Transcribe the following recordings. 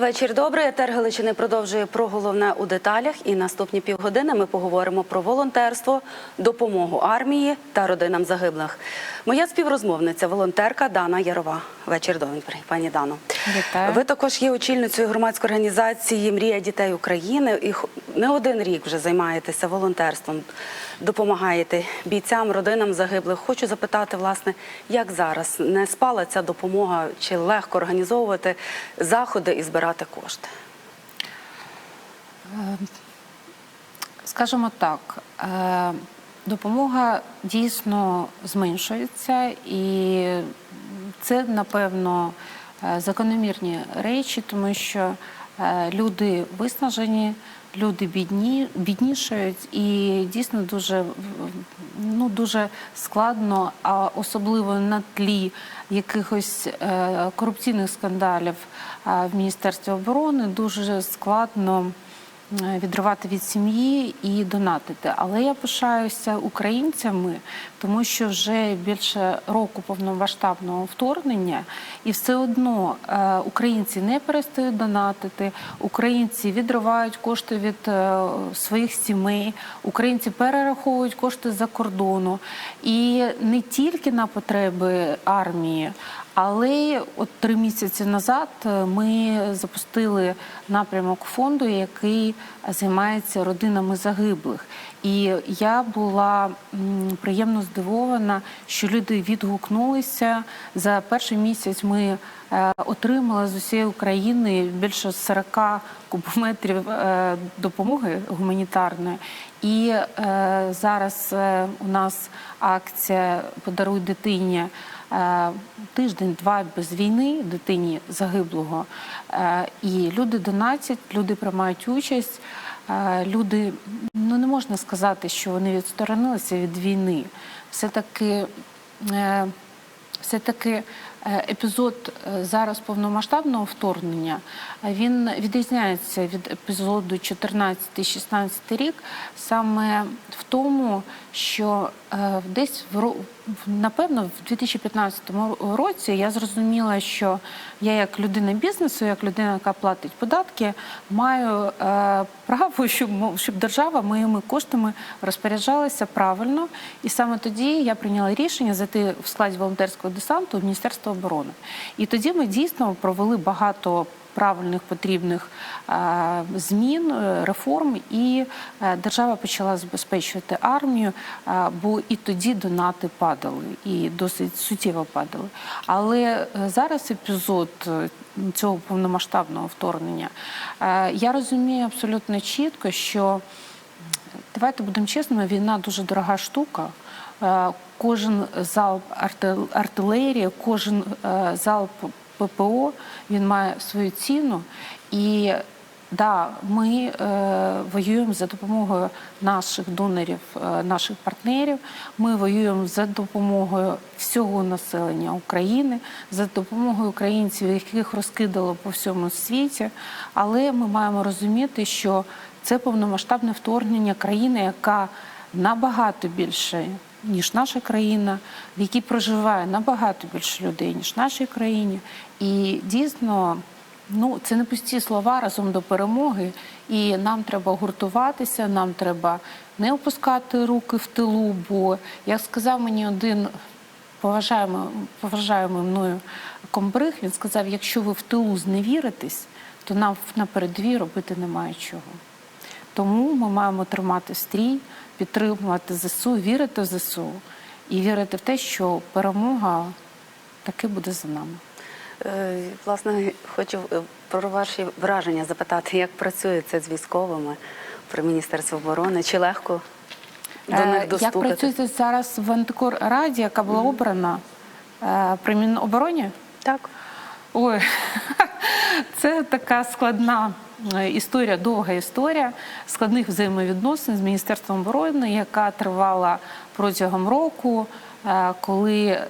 Вечір добрий. Етер Галичини продовжує про головне у деталях. І наступні півгодини ми поговоримо про волонтерство, допомогу армії та родинам загиблих. Моя співрозмовниця, волонтерка Дана Ярова. Вечір добрий, пані Дано. Вітаю. Ви також є очільницею громадської організації Мрія дітей України і не один рік вже займаєтеся волонтерством, допомагаєте бійцям, родинам загиблих. Хочу запитати, власне, як зараз не спала ця допомога, чи легко організовувати заходи і збирати кошти? Скажімо так, е, допомога дійсно зменшується, і це, напевно, е, закономірні речі, тому що е, люди виснажені, люди бідні, біднішають, і дійсно дуже, ну, дуже складно, а особливо на тлі якихось е, корупційних скандалів в Міністерстві оборони, дуже складно відривати від сім'ї і донатити. Але я пишаюся українцями, тому що вже більше року повномасштабного вторгнення, і все одно е, українці не перестають донатити, українці відривають кошти від е, своїх сімей, українці перераховують кошти за кордону. І не тільки на потреби армії. Але от три місяці назад е, ми запустили напрямок фонду, який займається родинами загиблих. І я була приємно здивована, що люди відгукнулися. За перший місяць ми е, отримали з усієї України більше 40 кубометрів е, допомоги гуманітарної. І зараз у нас акція Подаруй дитині. Е, Тиждень-два без війни дитині загиблого. Е, І люди донатять, люди приймають участь. Е, Люди ну не можна сказати, що вони відсторонилися від війни. Все таки е, все-таки е, епізод зараз повномасштабного вторгнення він відрізняється від епізоду 14-16 рік саме в тому, що е, десь в напевно в 2015 році я зрозуміла, що я як людина бізнесу, як людина, яка платить податки, маю е, право, щоб щоб держава моїми коштами розпоряджалася правильно. І саме тоді я прийняла рішення зайти в складі волонтерського десанту в Міністерство оборони. І тоді ми дійсно провели багато. Правильних потрібних е, змін, е, реформ, і е, держава почала забезпечувати армію, бо і тоді донати падали, і досить суттєво падали. Але зараз епізод цього повномасштабного вторгнення я розумію абсолютно чітко, що Давайте будемо чесними, війна дуже дорога штука. Кожен залп артилерії, кожен залп ППО він має свою ціну. І да, ми е, воюємо за допомогою наших донорів, е, наших партнерів. Ми воюємо за допомогою всього населення України, за допомогою українців, яких розкидало по всьому світі. Але ми маємо розуміти, що це повномасштабне вторгнення країни, яка набагато більше, ніж наша країна, в якій проживає набагато більше людей, ніж в нашій країні. І дійсно, ну це не пусті слова разом до перемоги. І нам треба гуртуватися, нам треба не опускати руки в тилу. Бо, як сказав мені один поважаємо, поважаємо мною комбриг, він сказав: якщо ви в тилу зневіритесь, то нам на передовій робити немає чого. Тому ми маємо тримати стрій, підтримувати ЗСУ, вірити в ЗСУ і вірити в те, що перемога таки буде за нами. Е, Власне, хочу е, про ваші враження запитати, як працює це з військовими при Міністерстві оборони? Чи легко до Е, них Як достукати? працюєте зараз в антикорраді, яка була обрана при Мінобороні? Так. Ой, це така складна історія, довга історія складних взаємовідносин з Міністерством оборони, яка тривала протягом року, е, коли е,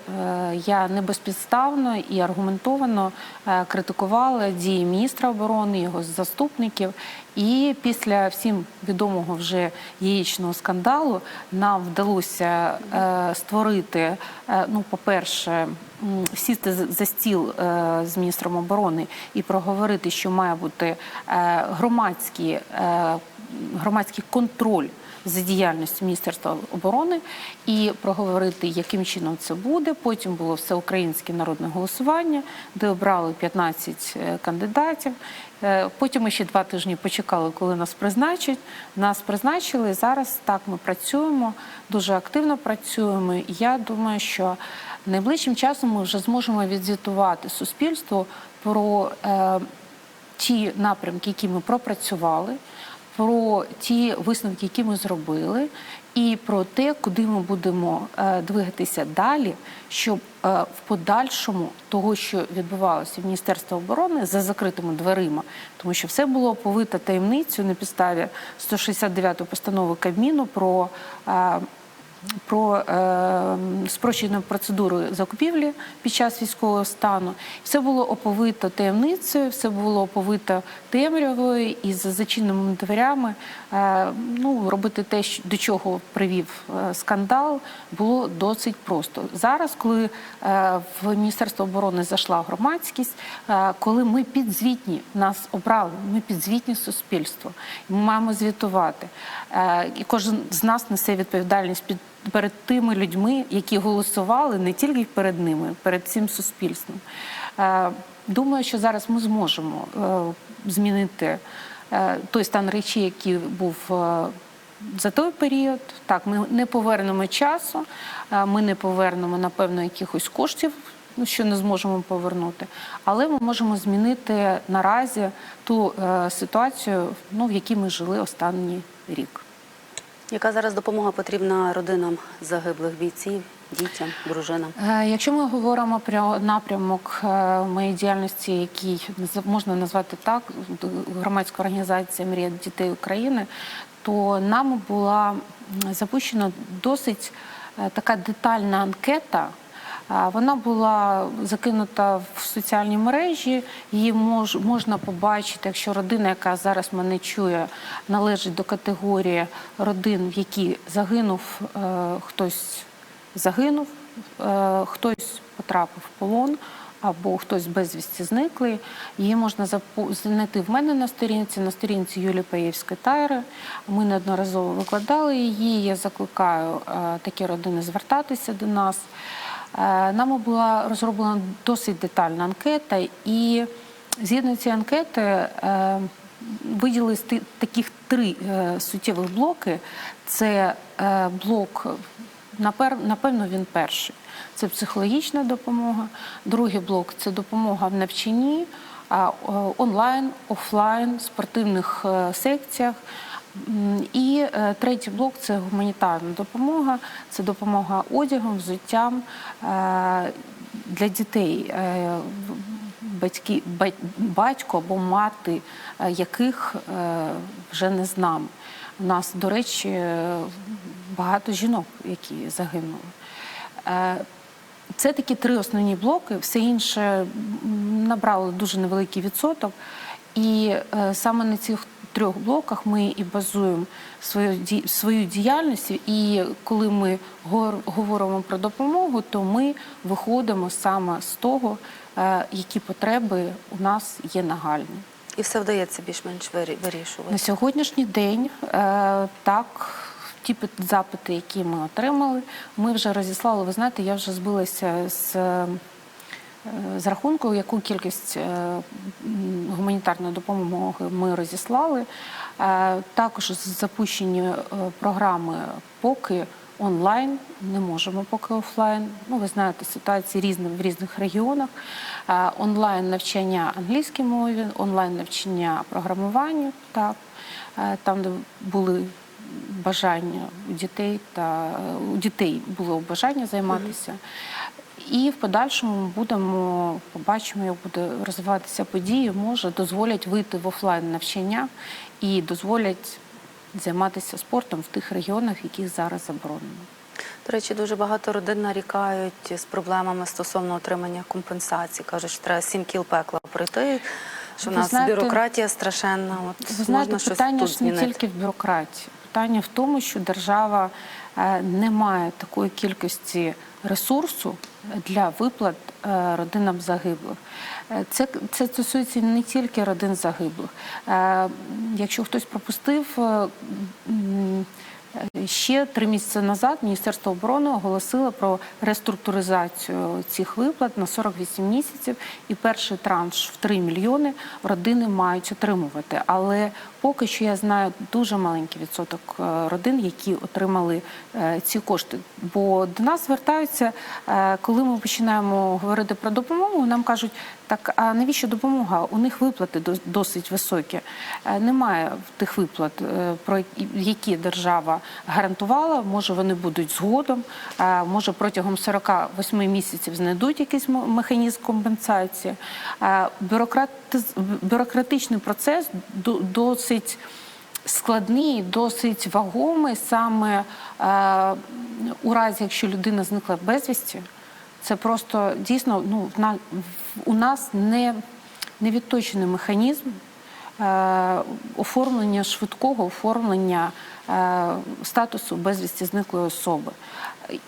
я не безпідставно і аргументовано е, критикувала дії міністра оборони, його заступників. І після всім відомого вже яєчного скандалу нам вдалося е, створити, е, ну, по-перше, сісти за- стіл е, з міністром оборони і проговорити, що має бути е, громадський, е, громадський контроль за діяльністю Міністерства оборони і проговорити, яким чином це буде. Потім було всеукраїнське народне голосування, де обрали 15 е, кандидатів. Е, Потім ми ще два тижні почекали, коли нас призначать. Нас призначили. Зараз так ми працюємо, дуже активно працюємо. Я думаю, що найближчим часом ми вже зможемо відзвітувати суспільству про е, ті напрямки, які ми пропрацювали, про ті висновки, які ми зробили, і про те, куди ми будемо е, двигатися далі, щоб е, в подальшому того, що відбувалося в Міністерстві оборони за закритими дверима, тому що все було повито таємницю на підставі 169 постанови Кабміну про. Про е, спрощену процедуру закупівлі під час військового стану. Все було оповито таємницею, все було оповито темрявою і за зачиненими дверями. Е, ну, робити те, до чого привів е, скандал, було досить просто. Зараз, коли е, в Міністерство оборони зайшла громадськість, коли ми підзвітні, нас обрали, ми підзвітні суспільству, ми маємо звітувати. І кожен з нас несе відповідальність під перед тими людьми, які голосували не тільки перед ними, перед цим суспільством. Думаю, що зараз ми зможемо змінити той стан речей, який був е, за той період. Так, ми не повернемо часу, е, ми не повернемо, напевно, якихось коштів. ну, Що не зможемо повернути, але ми можемо змінити наразі ту е, ситуацію, ну, в якій ми жили останній рік. Яка зараз допомога потрібна родинам загиблих бійців, дітям, дружинам? Е, Якщо ми говоримо про напрямок е, моєї діяльності, який можна назвати так, громадська організація Мрія дітей України, то нами була запущена досить е, така детальна анкета. Вона була закинута в соціальні мережі. Її мож, можна побачити, якщо родина, яка зараз мене чує, належить до категорії родин, в які загинув е, хтось загинув, е, хтось потрапив в полон. Або хтось безвісті зниклий, її можна знайти в мене на сторінці, на сторінці Юлії Паєвської Тайри. Ми неодноразово викладали її. Я закликаю е, такі родини звертатися до нас. Е, Нами була розроблена досить детальна анкета, і згідно цієї анкети виділили таких три суттєвих блоки. Це блок, напевно, він перший. Це психологічна допомога. Другий блок це допомога в навчанні онлайн, офлайн, спортивних е, секціях. І е, третій блок це гуманітарна допомога, це допомога одягом, взуттям е, для дітей, батьки, батько або мати, яких вже не з нами. У нас, до речі, багато жінок, які загинули. Е, Це такі три основні блоки. Все інше набрало дуже невеликий відсоток. І е, саме на цих трьох блоках ми і базуємо свою свою діяльність. І коли ми говоримо про допомогу, то ми виходимо саме з того, е, які потреби у нас є нагальні. І все вдається більш-менш вирішувати. На сьогоднішній день так. Ті пит- запити, які ми отримали, ми вже розіслали. Ви знаєте, я вже збилася з, е, з рахунку, яку кількість е, гуманітарної допомоги ми розіслали. Е, Також запущені програми поки онлайн, не можемо поки офлайн. Ну, ви знаєте, ситуації різні в різних регіонах. Онлайн навчання англійській мові, онлайн навчання програмуванню, так, там, де були бажання у дітей та у дітей було бажання займатися. І в подальшому будемо побачимо, як буде розвиватися події, може дозволять вийти в офлайн навчання і дозволять займатися спортом в тих регіонах, яких зараз заборонено. До речі, дуже багато родин нарікають з проблемами стосовно отримання компенсації. Кажуть, що треба сім кіл пекла пройти, що в Ви нас знаєте, бюрократія страшенна. От Ви знаєте, можна щось тут ж не змінити. тільки в бюрократії. Питання в тому, що держава е, не має такої кількості ресурсу для виплат е, родинам загиблих. Е, Це, це стосується не тільки родин загиблих. Якщо хтось пропустив, ще три місяці назад Міністерство оборони оголосило про реструктуризацію цих виплат на 48 місяців, і перший транш в 3 мільйони родини мають отримувати. Але поки що я знаю дуже маленький відсоток е, родин, які отримали е, ці кошти. Бо до нас звертаються, е, коли ми починаємо говорити про допомогу, нам кажуть, так а навіщо допомога? У них виплати дос- досить високі. Немає тих виплат, про які держава гарантувала. Може, вони будуть згодом, може протягом 48 місяців знайдуть якийсь механізм компенсації. Бюрократичний процес до- досить складний, досить вагомий саме е, у разі, якщо людина зникла безвісті. Це просто дійсно ну, у нас не, не відточений механізм е, оформлення швидкого оформлення е, статусу безвісті зниклої особи.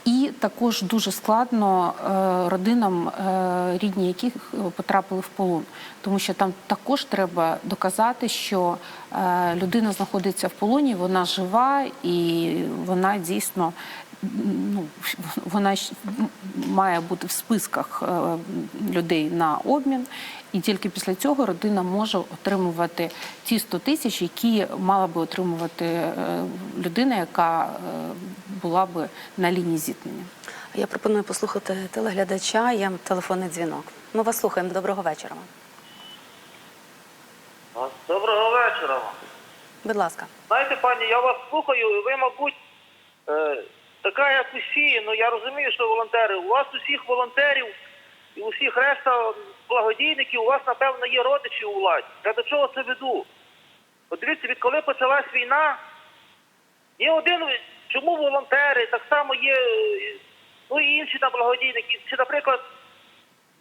І також дуже складно е, родинам, е, рідні яких потрапили в полон, тому що там також треба доказати, що е, людина знаходиться в полоні, вона жива і вона дійсно ну, вона має бути в списках е, людей на обмін, і тільки після цього родина може отримувати ті 100 тисяч, які мала би отримувати е, людина, яка е, була би на лінії зіткнення. Я пропоную послухати телеглядача. Є телефонний дзвінок. Ми вас слухаємо. Доброго вечора. Доброго вечора. Будь ласка. Знаєте, пані, я вас слухаю, і ви, мабуть, е, така, як усі, ну я розумію, що волонтери. У вас усіх волонтерів і усіх решта благодійників, у вас, напевно, є родичі у владі. Я до чого це веду? От дивіться, відколи почалась війна, є один, чому волонтери, так само є, е, ну і інші там благодійники. Чи, наприклад,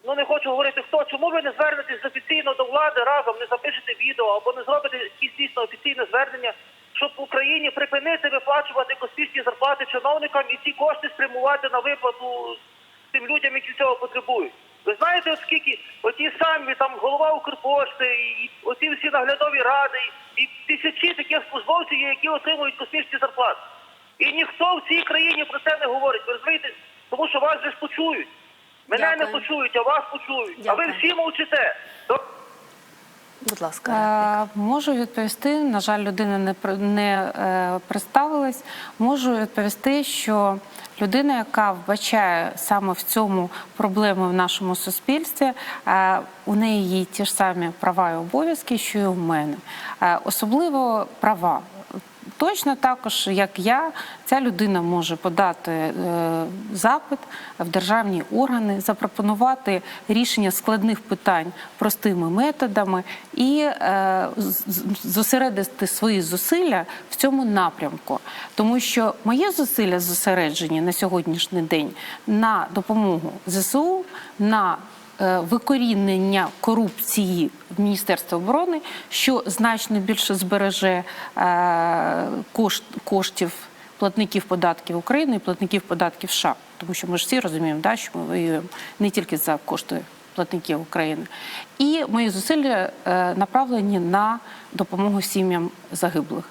ну не хочу говорити хто, чому ви не звернетесь офіційно до влади разом, не запишете відео або не зробите якісь дійсно офіційне звернення, щоб в Україні припинити виплачувати космічні зарплати чиновникам і ці кошти спрямувати на виплату тим людям, які цього потребують. Ви знаєте, от скільки оті самі там голова Укрпошти, і оці всі наглядові ради, і тисячі таких службовців, які отримують космічні зарплати. І ніхто в цій країні про це не говорить. Ви розумієте? Тому що вас же ж почують. Мене Дякую. не почують, а вас почують. А Дякую. ви всі мовчите. Будь ласка. Е, Можу відповісти. На жаль, людина не не е, представилась. Можу відповісти, що людина, яка вбачає саме в цьому проблеми в нашому суспільстві, е, у неї є ті ж самі права і обов'язки, що і у мене, Е, особливо права. Точно також, як я, ця людина може подати е, запит в державні органи, запропонувати рішення складних питань простими методами і е, зосередити свої зусилля в цьому напрямку. Тому що мої зусилля зосереджені на сьогоднішній день на допомогу ЗСУ, на викорінення корупції в Міністерстві оборони, що значно більше збереже е, кошт, коштів платників податків України і платників податків США. Тому що ми ж всі розуміємо, да, що ми воюємо не тільки за кошти платників України. І мої зусилля е, направлені на допомогу сім'ям загиблих.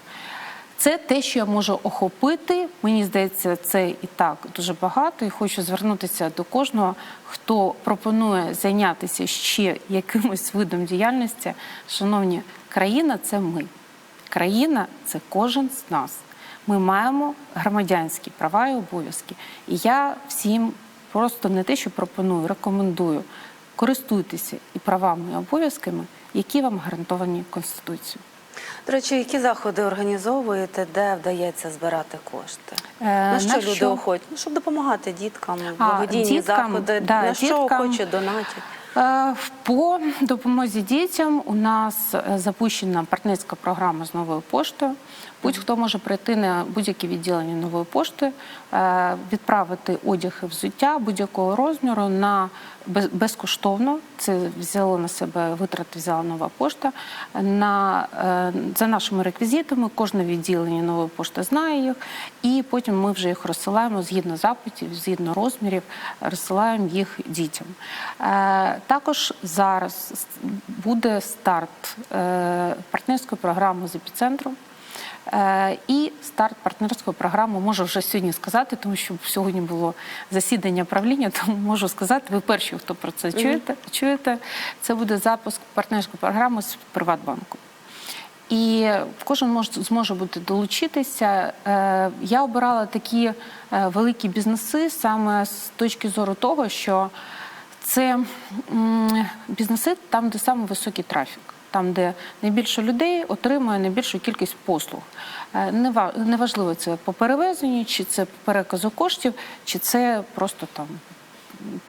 Це те, що я можу охопити. Мені здається, це і так дуже багато. І хочу звернутися до кожного, хто пропонує зайнятися ще якимось видом діяльності. Шановні, країна це ми. Країна це кожен з нас. Ми маємо громадянські права і обов'язки. І я всім просто не те, що пропоную, рекомендую. Користуйтеся і правами, і обов'язками, які вам гарантовані Конституцією. До речі, які заходи організовуєте, де вдається збирати кошти? Е, на що на люди що? охотні? Ну, щоб допомагати діткам, благодійні заходи, да, на що охочі донатять? Е, По допомозі дітям у нас е, запущена партнерська програма з новою поштою. Будь-хто може прийти на будь-яке відділення нової пошти, е, відправити одяг і взуття будь-якого розміру на безкоштовно. Це взяло на себе витрати, взяла нова пошта. На, е, за нашими реквізитами, кожне відділення нової пошти знає їх, і потім ми вже їх розсилаємо згідно запитів, згідно розмірів, розсилаємо їх дітям. Е, Також зараз буде старт партнерської програми з епіцентром. Е, І старт партнерської програми можу вже сьогодні сказати, тому що сьогодні було засідання правління, тому можу сказати, ви перші, хто про це чуєте, чуєте. Це буде запуск партнерської програми з Приватбанку. І кожен може зможе бути долучитися. Е, Я обирала такі е, великі бізнеси саме з точки зору того, що це бізнеси там, де саме високий трафік, там, де найбільше людей отримує найбільшу кількість послуг. Е, Неважливо, це по перевезенню, чи це по переказу коштів, чи це просто там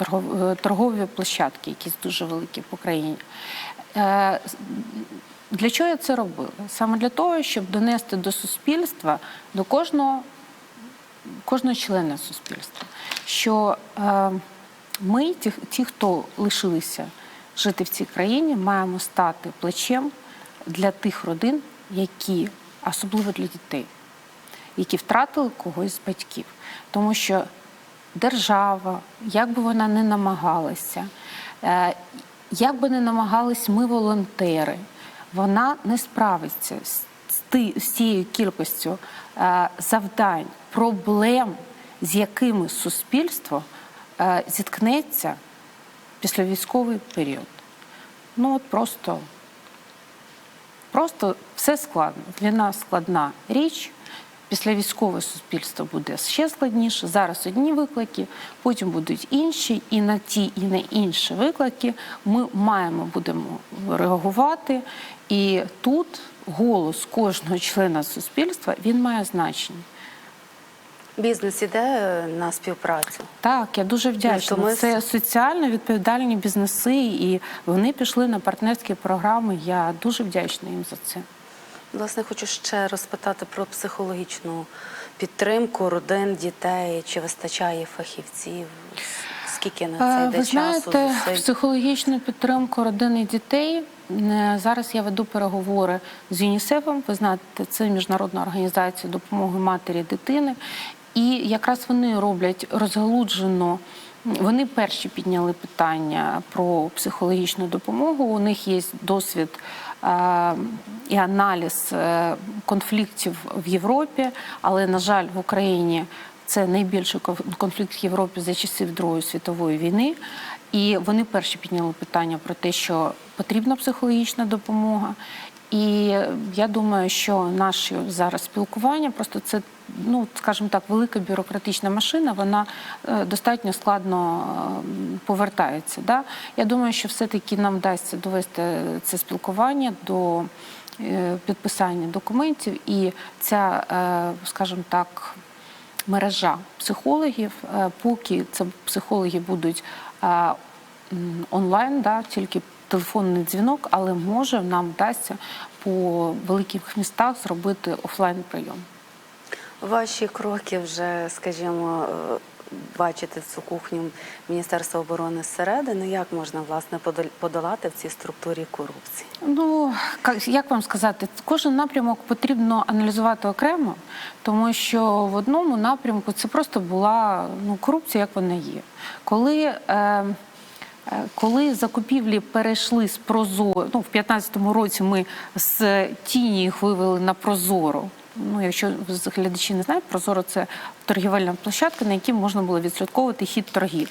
е, торгові площадки, якісь дуже великі по країні. Е, Для чого я це робила? Саме для того, щоб донести до суспільства, до кожного, кожного члена суспільства, що ми, ті, ті, хто лишилися жити в цій країні, маємо стати плечем для тих родин, які, особливо для дітей, які втратили когось з батьків. Тому що держава, як би вона не намагалася, е, як би не намагались ми, волонтери, вона не справиться з, цією кількістю е, завдань, проблем, з якими суспільство е, зіткнеться після військовий період. Ну от просто Просто все складно. Війна складна річ. Після військове суспільство буде ще складніше. Зараз одні виклики, потім будуть інші, і на ті, і на інші виклики ми маємо будемо реагувати. І тут голос кожного члена суспільства він має значення. Бізнес іде е, на співпрацю. Так, я дуже вдячна. Ну, то ми- Це соціально відповідальні бізнеси, і вони пішли на партнерські програми. Я дуже вдячна їм за це. Власне, хочу ще розпитати про психологічну підтримку родин, дітей. Чи вистачає фахівців? Скільки на це Е, йде Ви часу? знаєте, зусиль? психологічну підтримку родини і дітей. е, Зараз я веду переговори з ЮНІСЕФом. Ви знаєте, це міжнародна організація допомоги матері і дитини. І якраз вони роблять розгалуджено. Вони перші підняли питання про психологічну допомогу. У них є досвід е, і аналіз е, конфліктів в Європі, але, на жаль, в Україні це найбільший конфлікт в Європі за часів Другої світової війни. І вони перші підняли питання про те, що потрібна психологічна допомога. І я думаю, що наше зараз спілкування просто це, ну скажімо так, велика бюрократична машина, вона е, достатньо складно е, повертається. Да? Я думаю, що все-таки нам вдасться довести це спілкування до е, підписання документів, і ця, е, скажімо так, мережа психологів, поки це психологи будуть онлайн, да, тільки телефонний дзвінок, але може нам вдасться по великих містах зробити офлайн прийом. Ваші кроки вже, скажімо, е, бачите цю кухню Міністерства оборони зсередини. Як можна власне подолати в цій структурі корупції? Ну як вам сказати, кожен напрямок потрібно аналізувати окремо, тому що в одному напрямку це просто була ну, корупція, як вона є. Коли е, е, коли закупівлі перейшли з Прозоро, ну в 2015 році ми з тіні їх вивели на Прозоро. Ну, якщо глядачі не знають, Прозоро це торгівельна площадка, на якій можна було відслідковувати хід торгів.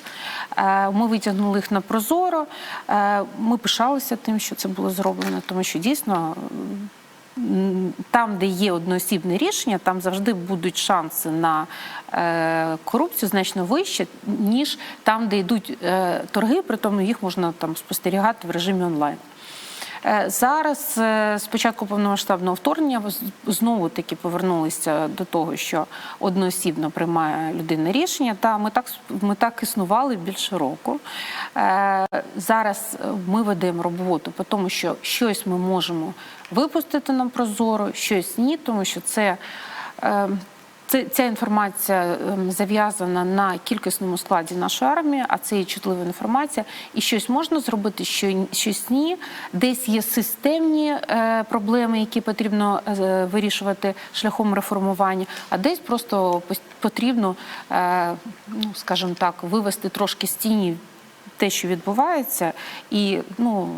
Е, Ми витягнули їх на Прозоро. Е, Ми пишалися тим, що це було зроблено, тому що дійсно там, де є одноосібне рішення, там завжди будуть шанси на е, корупцію значно вище, ніж там, де йдуть торги, при тому їх можна там спостерігати в режимі онлайн. Е, Зараз, е, з початку повномасштабного вторгнення, знову таки повернулися до того, що одноосібно приймає людина рішення. Та ми так ми так існували більше року. Е, Зараз е, ми ведемо роботу по тому, що щось ми можемо випустити на прозоро, щось ні, тому що це. Е, це, ця інформація ем, зав'язана на кількісному складі нашої армії, а це є чутлива інформація. І щось можна зробити, що щось ні. Десь є системні е, проблеми, які потрібно е, вирішувати шляхом реформування, а десь просто потрібно, е, ну скажімо так, вивести трошки з тіні те, що відбувається, і ну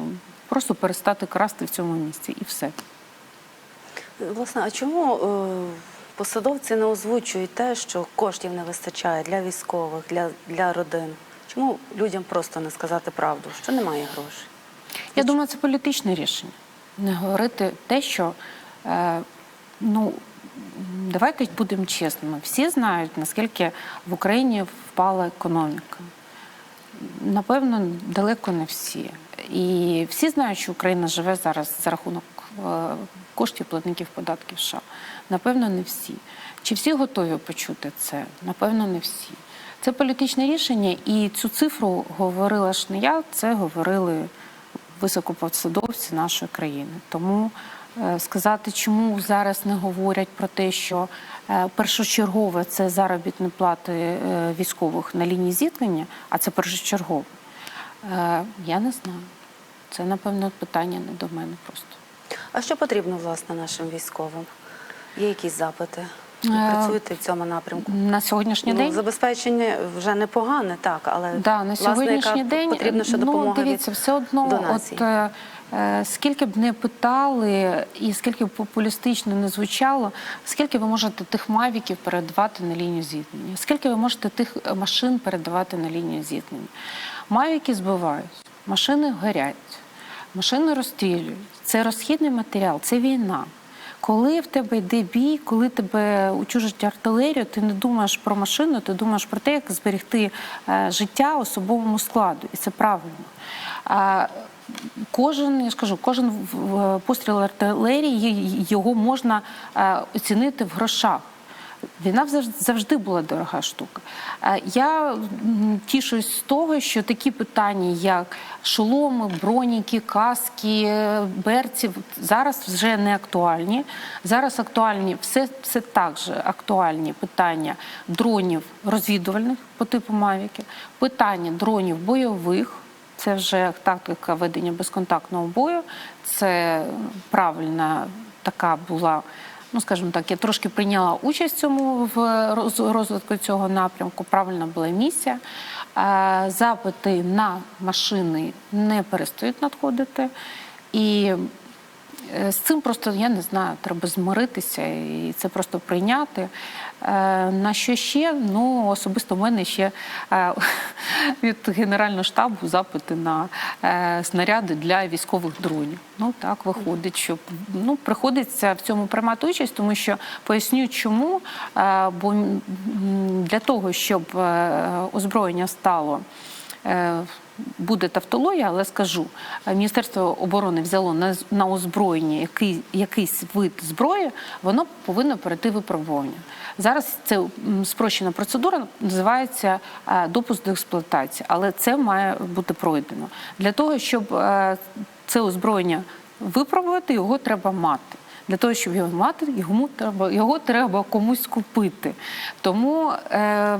просто перестати красти в цьому місці, і все. Власне, а чому е, посадовці не озвучують те, що коштів не вистачає для військових, для, для родин? Чому людям просто не сказати правду, що немає грошей? Я думаю, це політичне рішення. Не говорити те, що е, ну давайте будемо чесними. Всі знають, наскільки в Україні впала економіка. Напевно, далеко не всі. І всі знають, що Україна живе зараз за рахунок е, коштів платників податків США. Напевно, не всі. Чи всі готові почути це? Напевно, не всі. Це політичне рішення, і цю цифру говорила ж не я, це говорили високопосадовці нашої країни. Тому е, сказати, чому зараз не говорять про те, що е, першочергове це заробітні плати е, військових на лінії зіткнення, а це першочергове, я не знаю. Це, напевно, питання не до мене просто. А що потрібно власне нашим військовим? Є якісь запити? Ви Е, працюєте в цьому напрямку? На сьогоднішній Ну, день забезпечення вже непогане, так, але Да, на сьогоднішній день потрібна ще допомога ну, дивіться, від все одно, от е, е, скільки б не питали, і скільки б популістично не звучало, скільки ви можете тих мавіків передавати на лінію зіткнення? Скільки ви можете тих машин передавати на лінію зіткнення? Мавіки збивають, машини горять, машини розстрілюють. Це розхідний матеріал, це війна. Коли в тебе йде бій, коли тебе учужать артилерію, ти не думаєш про машину, ти думаєш про те, як зберегти е, життя особовому складу, і це правильно. Кожен, я ж кажу, кожен постріл артилерії його можна е, оцінити в грошах. Війна завжди- була дорога штука. Е, Я тішусь з того, що такі питання, як шоломи, броніки, каски, е, берці, зараз вже не актуальні. Зараз актуальні все, все так же актуальні питання дронів розвідувальних по типу Мавіки, питання дронів бойових. Це вже тактика ведення безконтактного бою. Це правильна така була. Ну, скажімо так, я трошки прийняла участь цьому в розвитку цього напрямку. Правильна була місія. Е, Запити на машини не перестають надходити. І З цим просто я не знаю, треба змиритися і це просто прийняти. Е, На що ще? Ну особисто в мене ще е, від Генерального штабу запити на е, снаряди для військових дронів. Ну так виходить, що ну приходиться в цьому приймати участь, тому що поясню, чому. Е, Бо для того, щоб е, озброєння стало. Буде тавтологія, але скажу, е, Міністерство оборони взяло на, на озброєння який, якийсь вид зброї, воно повинно перейти випробування. Зараз це спрощена процедура, називається е, допуск до експлуатації, але це має бути пройдено. Для того, щоб е, це озброєння випробувати, його треба мати. Для того, щоб його мати, йому треба, його треба комусь купити. Тому, е,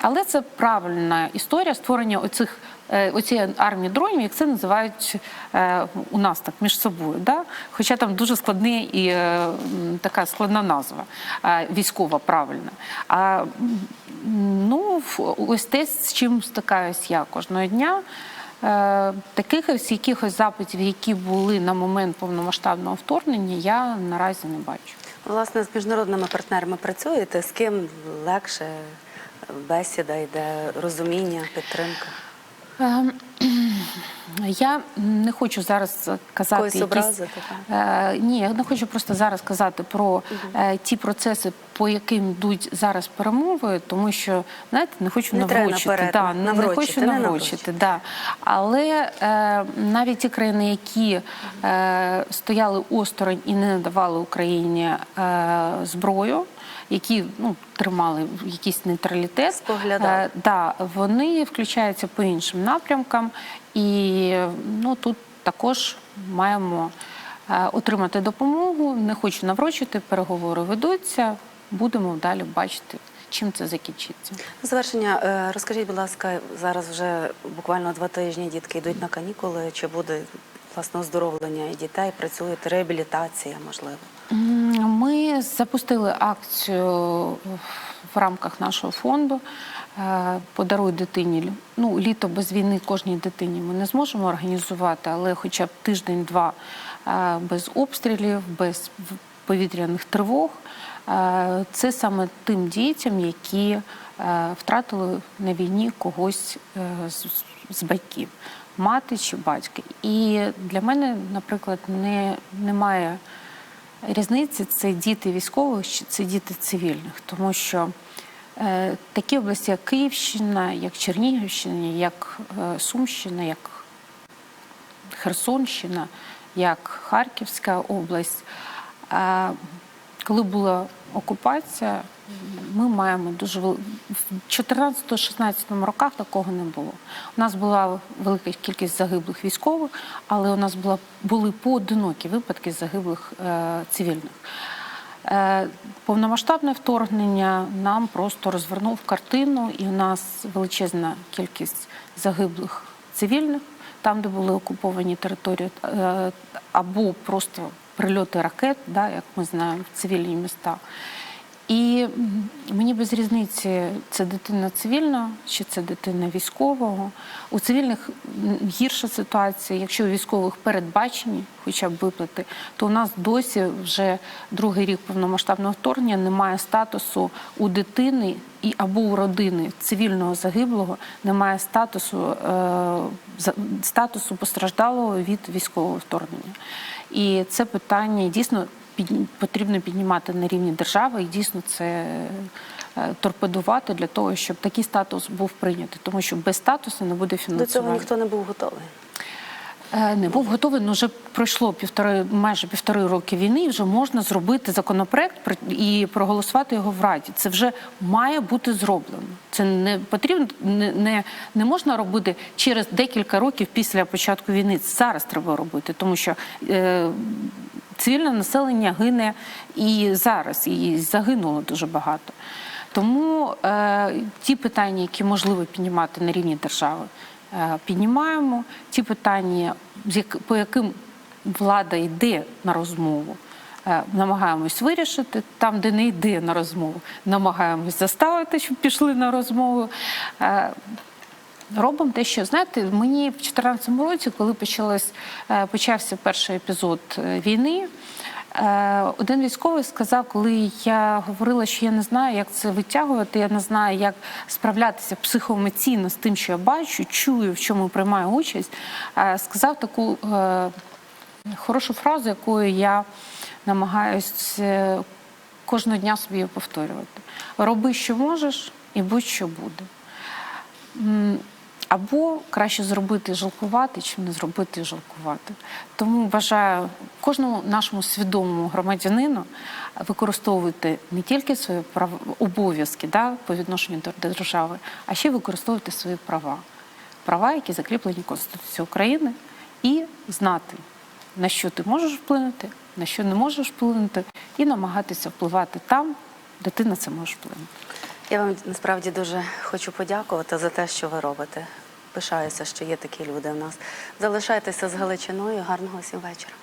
але це правильна історія створення оцих. е, Оцієї армії дронів, як це називають е, у нас так між собою, да? хоча там дуже складна і е, така складна назва військова, правильна. А ну, ось те, з чим стикаюсь я кожного дня. Е, Таких ось якихось запитів, які були на момент повномасштабного вторгнення, я наразі не бачу. Власне, з міжнародними партнерами працюєте, з ким легше бесіда йде, розуміння, підтримка? Ем, Я не хочу зараз казати якісь, Е, ні, я не хочу просто зараз казати про е, ті процеси, по яким йдуть зараз перемови, тому що знаєте, не хочу Не наврочити. наперед да, не- не хочу не наврочити. Да. Але е, навіть ті країни, які е, стояли осторонь і не надавали Україні е, зброю. Які ну тримали якийсь нейтралітет, Споглядали. Е, да, вони включаються по іншим напрямкам, і ну тут також маємо е, отримати допомогу. Не хочу наврочити, переговори ведуться. Будемо далі бачити, чим це закінчиться. На завершення, е, розкажіть, будь ласка, зараз вже буквально два тижні дітки йдуть на канікули. Чи буде власне оздоровлення дітей? Працюєте реабілітація, можливо? Ми запустили акцію в рамках нашого фонду. е, Подаруй дитині ну, літо без війни кожній дитині ми не зможемо організувати, але хоча б тиждень-два е, без обстрілів, без повітряних тривог. Е, Це саме тим дітям, які втратили на війні когось з батьків, мати чи батьки. І для мене, наприклад, не, немає різниці це діти військових чи це діти цивільних, тому що е, такі області, як Київщина, як Чернігівщина, як е, Сумщина, як Херсонщина, як Харківська область. е, Коли була окупація, ми маємо дуже в 14-16 роках такого не було. У нас була велика кількість загиблих військових, але у нас була були поодинокі випадки загиблих е, цивільних. Е, Повномасштабне вторгнення нам просто розвернув картину, і у нас величезна кількість загиблих цивільних, там, де були окуповані території, е, або просто прильоти ракет, да, як ми знаємо, в цивільні міста. І мені без різниці, це дитина цивільна чи це дитина військового. У цивільних гірша ситуація. Якщо у військових передбачені хоча б виплати, то у нас досі вже другий рік повномасштабного вторгнення немає статусу у дитини і або у родини цивільного загиблого немає статусу, е, статусу постраждалого від військового вторгнення. І це питання дійсно під- потрібно піднімати на рівні держави і дійсно це е, торпедувати для того, щоб такий статус був прийнятий, тому що без статусу не буде До цього ніхто не був готовий. Е, Не був готовий, але вже пройшло півтори, майже півтори роки війни, і вже можна зробити законопроект і проголосувати його в Раді. Це вже має бути зроблено. Це не потрібно, не, не, можна робити через декілька років після початку війни. Це зараз треба робити, тому що е, цивільне населення гине і зараз, і загинуло дуже багато. Тому е, ті питання, які можливо піднімати на рівні держави, піднімаємо. Ті питання, по яким влада йде на розмову, е, намагаємось вирішити. Там, де не йде на розмову, намагаємось заставити, щоб пішли на розмову. Е, Робимо те, що знаєте, мені в 2014 році, коли почалось, е, почався перший епізод е, війни, е, один військовий сказав, коли я говорила, що я не знаю, як це витягувати, я не знаю, як справлятися психоемоційно з тим, що я бачу, чую, в чому приймаю участь, е, сказав таку е, хорошу фразу, якою я намагаюсь е, кожного дня собі повторювати: роби, що можеш, і будь-що буде. Або краще зробити жалкувати, чим не зробити жалкувати. Тому бажаю кожному нашому свідомому громадянину використовувати не тільки свої права обов'язки да, по відношенню до держави, а ще використовувати свої права. Права, які закріплені Конституцією України, і знати, на що ти можеш вплинути, на що не можеш вплинути, і намагатися впливати там, де ти на це можеш вплинути. Я вам насправді дуже хочу подякувати за те, що ви робите. Пишаюся, що є такі люди в нас. Залишайтеся з Галичиною. Гарного всім вечора.